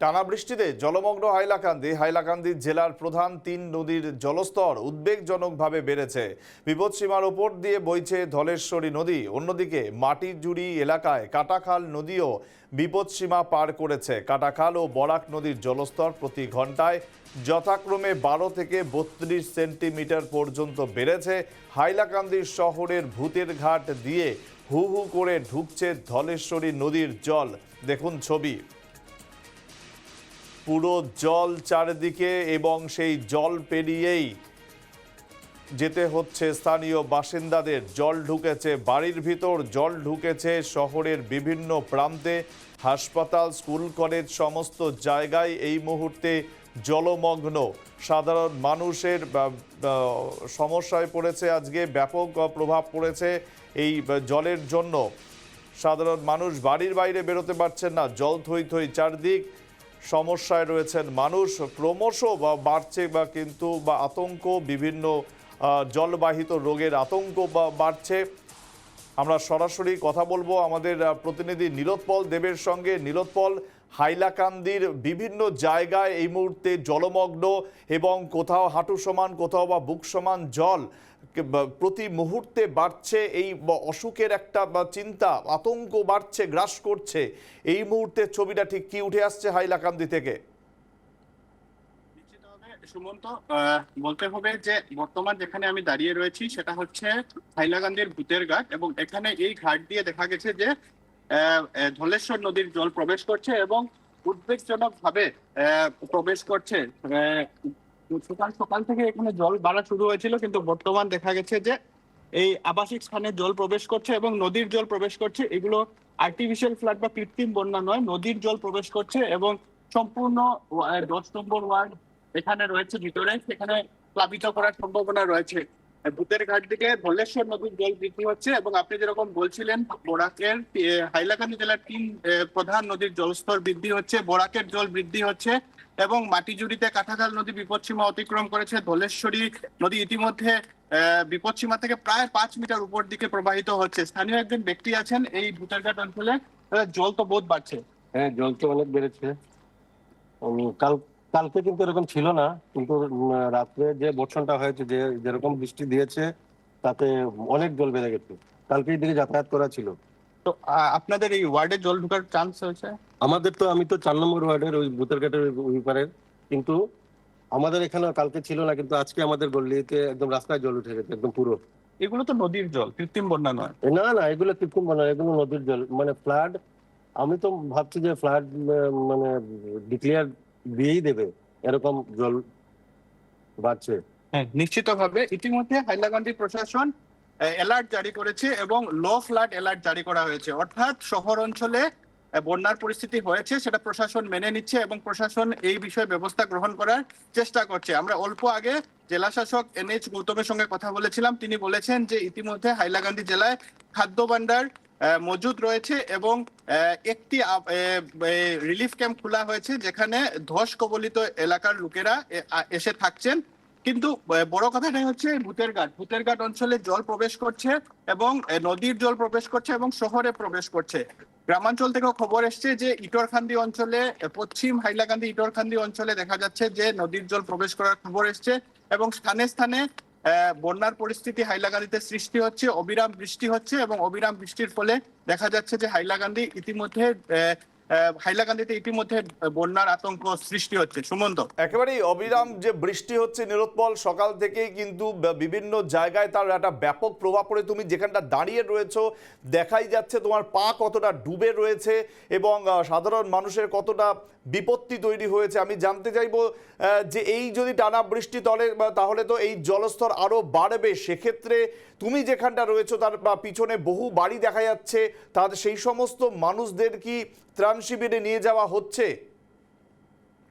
টানা বৃষ্টিতে জলমগ্ন হাইলাকান্দি। হাইলাকান্দি জেলার প্রধান তিন নদীর জলস্তর উদ্বেগজনকভাবে বেড়েছে। বিপদসীমার ওপর দিয়ে বইছে ধলেশ্বরী নদী। অন্যদিকে মাটিজুড়ি এলাকায় কাটাখাল নদীও বিপদসীমা পার করেছে। কাটাখাল ও বরাক নদীর জলস্তর প্রতি ঘন্টায় যথাক্রমে বারো থেকে বত্রিশ সেন্টিমিটার পর্যন্ত বেড়েছে। হাইলাকান্দি শহরের ভূতের ঘাট দিয়ে হু হু করে ঢুকছে ধলেশ্বরী নদীর জল। দেখুন ছবি। পুরো জল চারিদিকে এবং সেই জল পেরিয়েই যেতে হচ্ছে স্থানীয় বাসিন্দাদের। জল ঢুকেছে বাড়ির ভিতর, জল ঢুকেছে শহরের বিভিন্ন প্রান্তে। হাসপাতাল, স্কুল, কলেজ সমস্ত জায়গায় এই মুহূর্তে জলমগ্ন। সাধারণ মানুষের সমস্যায় পড়েছে আজকে, ব্যাপক প্রভাব পড়েছে এই জলের জন্য। সাধারণ মানুষ বাড়ির বাইরে বেরোতে পারছেন না, জল থই থই চারদিক। সমস্যায় রয়েছেন মানুষ। ক্রমশ বা বাড়ছে বা কিন্তু বা আতঙ্ক, বিভিন্ন জলবাহিত রোগের আতঙ্ক বা বাড়ছে। আমরা সরাসরি কথা বলব আমাদের প্রতিনিধি নীলোৎপল দেবের সঙ্গে। নীলোৎপল, হাইলাকান্দির বিভিন্ন জায়গায় এই মুহূর্তে জলমগ্ন এবং কোথাও হাঁটু সমান, কোথাও বা বুক সমান জল। প্রতি মুহূর্তে বাড়ছে এই অসুখের একটা চিন্তা, আতঙ্ক বাড়ছে, গ্রাস করছে। এই মুহূর্তে ছবিটা ঠিক কি উঠে আসছে হাইলাকান্দি থেকে? সুমন্ত বলতে হবে যে বর্তমান যেখানে আমি দাঁড়িয়ে রয়েছি সেটা হচ্ছে হাইলাকান্দির ভূতের ঘাট এবং এখানে এই ঘাট দিয়ে দেখা গেছে যে ধলেশ্বর নদীর জল প্রবেশ করছে এবং উদ্বেগজনক ভাবে প্রবেশ করছে। সকাল সকাল থেকে এখানে জল বাড়া শুরু হয়েছিল, কিন্তু বর্তমান দেখা গেছে যে এই আবাসিক স্থানে জল প্রবেশ করছে এবং নদীর জল প্রবেশ করছে। এগুলো আর্টিফিশিয়াল ফ্লাড বা কৃত্রিম বন্যা নয়, নদীর জল প্রবেশ করছে এবং সম্পূর্ণ দশ নম্বর ওয়ার্ড এখানে রয়েছে, ভিতরে সেখানে প্লাবিত করার সম্ভাবনা রয়েছে। ভূতের ঘাট দিকে ধলেশ্বর নদীর জল বৃদ্ধি হচ্ছে এবং আপনি যেরকম বলছিলেন, বরাকের হাইলাকান্দি জেলার তিন প্রধান নদীর জলস্তর বৃদ্ধি হচ্ছে, বরাকের জল বৃদ্ধি হচ্ছে। এবং মাটিজুড়িতে কাঁঠাজাল নদী বিপদসীমা অতিক্রম করেছে। ধলেশ্বরী নদী ইতিমধ্যে বিপদসীমা থেকে প্রায় পাঁচ মিটার উপর দিকে প্রবাহিত হচ্ছে। স্থানীয় একজন ব্যক্তি আছেন এই ভূতেরঘাট অঞ্চলে। জল তো বোধ বাড়ছে। হ্যাঁ জল তো অনেক বেড়েছে। কাল, কালকে কিন্তু এরকম ছিল না, কিন্তু রাত্রে যে বর্ষণটা হয়েছে, যে যেরকম বৃষ্টি দিয়েছে, তাতে অনেক জল বেড়ে গেছে। কালকে দিকে যাতায়াত করা ছিল। তো আপনাদের এই ওয়ার্ডে জল ঢোকার চান্স হয়েছে? আমাদের তো আমি তো চার নম্বর ওয়ার্ডের ওই বুতের ঘাটের ওই পারের কিন্তু আমাদের এখানে কালকে ছিল না কিন্তু আজকে আমাদের গল্লিতে একদম রাস্তায় জল উঠে গেছে একদম পুরো। এগুলো তো নদীর জল কৃত্রিম বন্যা নয়। না না এগুলো কৃত্রিম বানা এগুলো নদীর জল। মানে ফ্লাড আমি তো ভাবছি যে ফ্লাড মানে ডিক্লেয়ার দিয়েই দেবে এরকম জল বাড়ছে। হ্যাঁ নিশ্চিতভাবে। ইতিমধ্যে হাইলাকান্দি প্রশাসন অ্যালার্ট জারি করেছে এবং লো ফ্লাড অ্যালার্ট জারি করা হয়েছে। অর্থাৎ শহর অঞ্চলে বন্যার পরিস্থিতি হয়েছে, সেটা প্রশাসন মেনে নিচ্ছে এবং প্রশাসন এই বিষয়ে ব্যবস্থা গ্রহণ করার চেষ্টা করছে। আমরা অল্প আগে জেলা শাসক এন এইচ গৌতমের সঙ্গে কথা বলেছিলাম। তিনি বলেছেন যে ইতিমধ্যে হাইলাকান্দি জেলায় খাদ্য ভান্ডার মজুদ রয়েছে এবং একটি রিলিফ ক্যাম্প খোলা হয়েছে, যেখানে ধস কবলিত এলাকার লোকেরা এসে থাকছেন। কিন্তু বড় কথাটাই হচ্ছে ভূতের ঘাট ভূতের ঘাট অঞ্চলে জল প্রবেশ করছে এবং নদীর জল প্রবেশ করছে এবং শহরে প্রবেশ করছে। গ্রামাঞ্চল থেকেও খবর এসছে যে ইটরখান্দি অঞ্চলে পশ্চিম হাইলাকান্দি ইটরখান্দি অঞ্চলে দেখা যাচ্ছে যে, নদীর জল প্রবেশ করার খবর এসছে এবং স্থানে স্থানে বন্যার পরিস্থিতি হাইলাকান্দিতে সৃষ্টি হচ্ছে, অবিরাম বৃষ্টি হচ্ছে এবং অবিরাম বৃষ্টির ফলে দেখা যাচ্ছে যে হাইলাকান্দি ইতিমধ্যে হাইলাকান্দিতে ইতিমধ্যে বন্যার আতঙ্ক সৃষ্টি হচ্ছে। সুমন্ত একেবারেই অবিরাম যে বৃষ্টি হচ্ছে নিরোৎপল, সকাল থেকেই কিন্তু বিভিন্ন জায়গায় তার একটা ব্যাপক প্রভাব পড়ে। তুমি যেখানটা দাঁড়িয়ে রয়েছো, দেখাই যাচ্ছে তোমার পা কতটা ডুবে রয়েছে এবং সাধারণ মানুষের কতটা বিপত্তি তৈরি হয়েছে। আমি জানতে চাইব যে এই যদি টানা বৃষ্টি তলে তাহলে তো এই জলস্তর আরও বাড়বে। সেক্ষেত্রে তুমি যেখানটা রয়েছো, তার পিছনে বহু বাড়ি দেখা যাচ্ছে। তাদের সেই সমস্ত মানুষদের কি ত্রাণ শিবিরে নিয়ে যাওয়া হচ্ছে।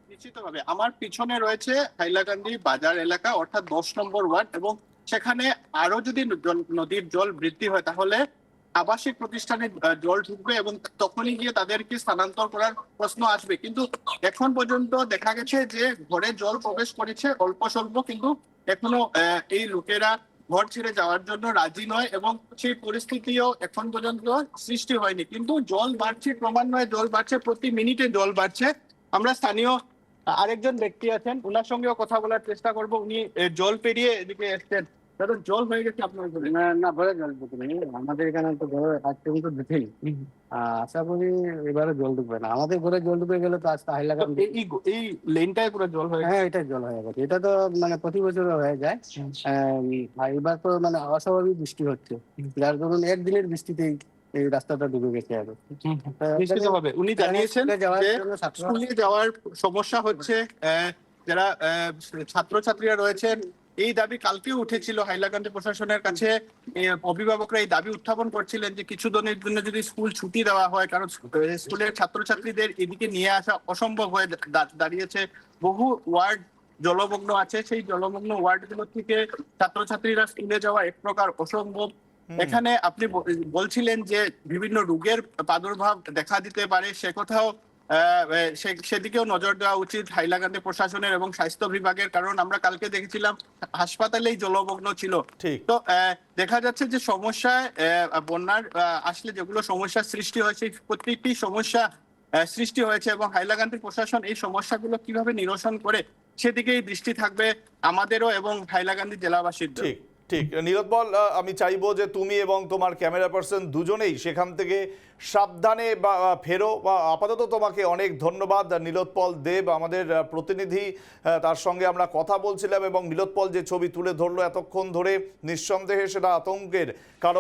নিশ্চিতভাবে। আমার পিছনে রয়েছে হাইলাকান্দি বাজার এলাকা, অর্থাৎ দশ নম্বর ওয়ার্ড, এবং সেখানে আরও যদি নদীর জল বৃদ্ধি হয়, তাহলে আবাসিক প্রতিষ্ঠানে জল ঢুকবে এবং তখনই গিয়ে তাদেরকে স্থানান্তর করার প্রশ্ন আসবে। কিন্তু এখন পর্যন্ত দেখা গেছে যে ঘরে জল প্রবেশ করেছে অল্প স্বল্প, কিন্তু এখনও এই লোকেরা ঘর ছেড়ে যাওয়ার জন্য রাজি নয় এবং সেই পরিস্থিতিও এখন পর্যন্ত সৃষ্টি হয়নি। কিন্তু জল বাড়ছে, ক্রমান্বয়ে জল বাড়ছে, প্রতি মিনিটে জল বাড়ছে। আমরা স্থানীয় আরেকজন ব্যক্তি আছেন ওনার সঙ্গেও কথা বলার চেষ্টা করব। উনি জল পেরিয়ে এদিকে এসছেন। দাদা জল হয়ে গেছে আপনার? না না ভরে জল না আমাদের এখানে তো ঘরে আজ পর্যন্ত আহ, আশা করি এবারে জল ঢুকবে না। আমাদের ঘরে জল গেলে তো আজকে তো হাইলাকান্দি এই- এই লেনটায় পুরো জল হয়ে হ্যাঁ এটা জল হয়ে গেছে। এটা তো মানে প্রতি বছর হয়ে যায়। এবার তো মানে অস্বাভাবিক বৃষ্টি হচ্ছে। যার ধরুন একদিনের বৃষ্টিতেই এই রাস্তাটা ডুবে গেছে আর। নিশ্চিত হবে। উনি জানিয়েছেন স্কুলে যাওয়ার সমস্যা হচ্ছে যারা ছাত্রছাত্রীরা রয়েছেন এই দাবি কালকেও উঠেছিল হাইলাকান্দি প্রশাসনের কাছে। অভিভাবকরা এই দাবি উত্থাপন করছিলেন যে কিছু দিনের জন্য যদি স্কুল ছুটি দেওয়া হয় কারণ স্কু- স্কুলের ছাত্রছাত্রীদের এদিকে নিয়ে আসা অসম্ভব হয়ে দাঁড়িয়েছে। বহু ওয়ার্ড জলমগ্ন আছে। সেই জলমগ্ন ওয়ার্ডগুলো থেকে ছাত্রছাত্রীরা স্কুলে যাওয়া এক প্রকার অসম্ভব। এখানে আপনি বলছিলেন যে বিভিন্ন রোগের প্রাদুর্ভাব দেখা দিতে পারে। সে কথাও সেদিকেও নজর দেওয়া উচিত হাইলাকান্দি প্রশাসনের এবং স্বাস্থ্য বিভাগের কারণ আমরা কালকে দেখেছিলাম হাসপাতালেই জলমগ্ন ছিল। ঠিক। তো দেখা যাচ্ছে যে সমস্যায় আহ, বন্যার আসলে যেগুলো সমস্যার সৃষ্টি হয়েছে প্রত্যেকটি সমস্যা সৃষ্টি হয়েছে এবং হাইলাকান্দি প্রশাসন এই সমস্যাগুলো কীভাবে নিরসন করে সেদিকেই দৃষ্টি থাকবে আমাদেরও এবং হাইলাকান্দি জেলাবাসীর ঠিক। ঠিক নীলোৎপল আমি চাইব যে তুমি এবং তোমার ক্যামেরা পার্সন দুজনেই সেখান থেকে সাবধানে বা ফেরো। বা, আপাতত তোমাকে অনেক ধন্যবাদ। নীলোৎপল দেব, আমাদের প্রতিনিধি তার সঙ্গে আমরা কথা বলছিলাম এবং নীলোৎপল যে ছবি তুলে ধরলো এতক্ষণ ধরে, নিঃসন্দেহে সেটা আতঙ্কের কারণ।